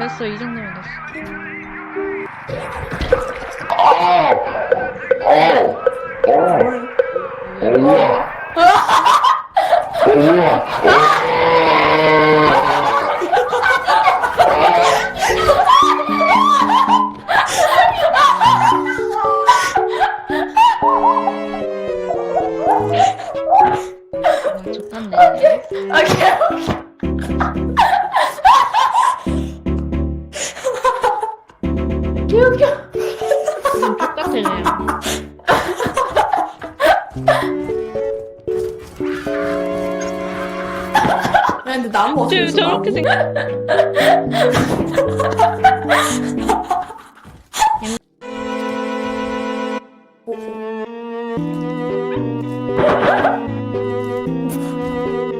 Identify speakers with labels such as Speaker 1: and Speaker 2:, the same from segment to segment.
Speaker 1: 됐어 이 정도면 됐어!
Speaker 2: 우와! 우와!
Speaker 1: 아, 좋단
Speaker 3: 나무 어디
Speaker 1: 저,
Speaker 3: 있어?
Speaker 1: 저렇게? 생각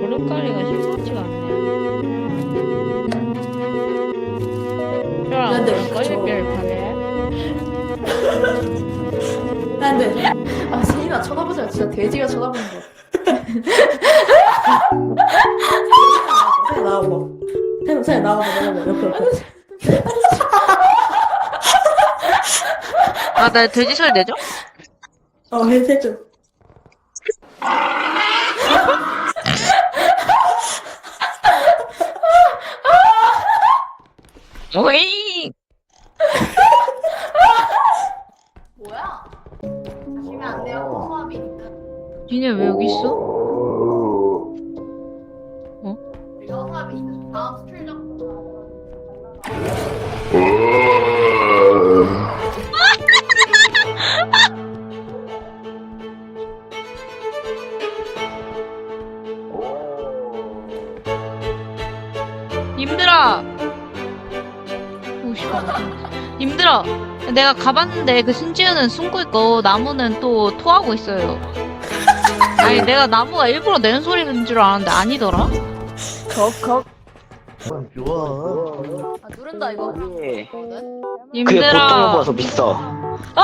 Speaker 1: 볼록가리가 심상치가
Speaker 3: 근데 그쵸.
Speaker 1: 꼬리뼈를 파래
Speaker 3: 야, 근데 아 세인아 쳐다보자. 진짜 돼지가 쳐다보는 거. 세인 나와봐. 세인 세인 나와봐. 나와봐. 옆에 옆에.
Speaker 1: 아 나 돼지 소리 내죠?
Speaker 3: 어 좀.
Speaker 1: 오이
Speaker 3: 뭐야? 하시면 안 돼요. 호수아비니까.
Speaker 1: 니네 왜 여기 있어? 오씨. 님들아 내가 가봤는데 그 순지은은 숨고 있고 나무는 또 토하고 있어요. 아니 내가 나무가 일부러 내는 소리인 줄 알았는데 아니더라
Speaker 4: 좋아.
Speaker 3: 아 누른다 이거.
Speaker 4: 그게 보통 거보다 비싸. 아!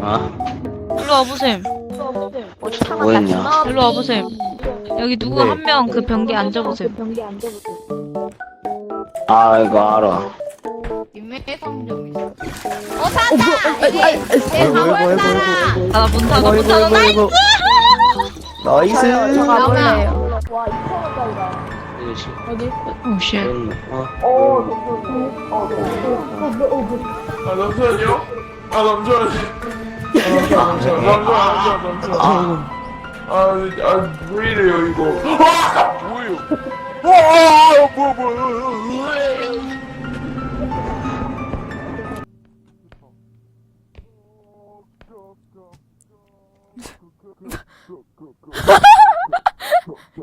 Speaker 4: 아?
Speaker 1: 일로 와보셈
Speaker 4: 뭐였냐?
Speaker 1: 일로 와보셈 여기 누구
Speaker 4: 네.
Speaker 1: 한 명 그 변기에 앉아보셈
Speaker 4: 아 이거 알아.
Speaker 3: 성좀 있어.
Speaker 1: 아문 닫아 문 닫아 나이스
Speaker 4: 나이스.
Speaker 3: 나오나요?
Speaker 1: 오쉣
Speaker 4: 어.
Speaker 5: 아 잠시만요. 아 잠시만요. 아 잠시만요. 잠시만요. 잠시만요. 아, 아, 왜 이래요, 이거. 아! 뭐예요? 와, 뭐, 뭐.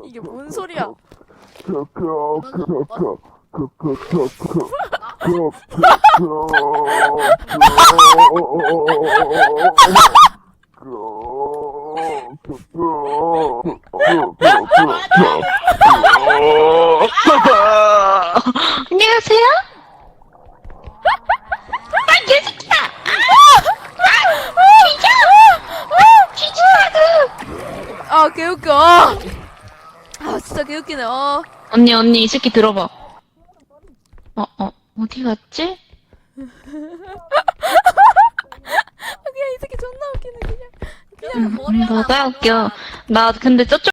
Speaker 6: 이게 뭔 소리야?
Speaker 1: 안녕하세요
Speaker 6: 아 개웃겨. 아 진짜 개웃기네. 어.
Speaker 1: 언니 언니 이 새끼 들어봐 어어 어디 갔지?
Speaker 6: 그냥 이 새끼 존나 웃기네 그냥.
Speaker 1: 음, 뭐가 웃겨 나 근데 저쪽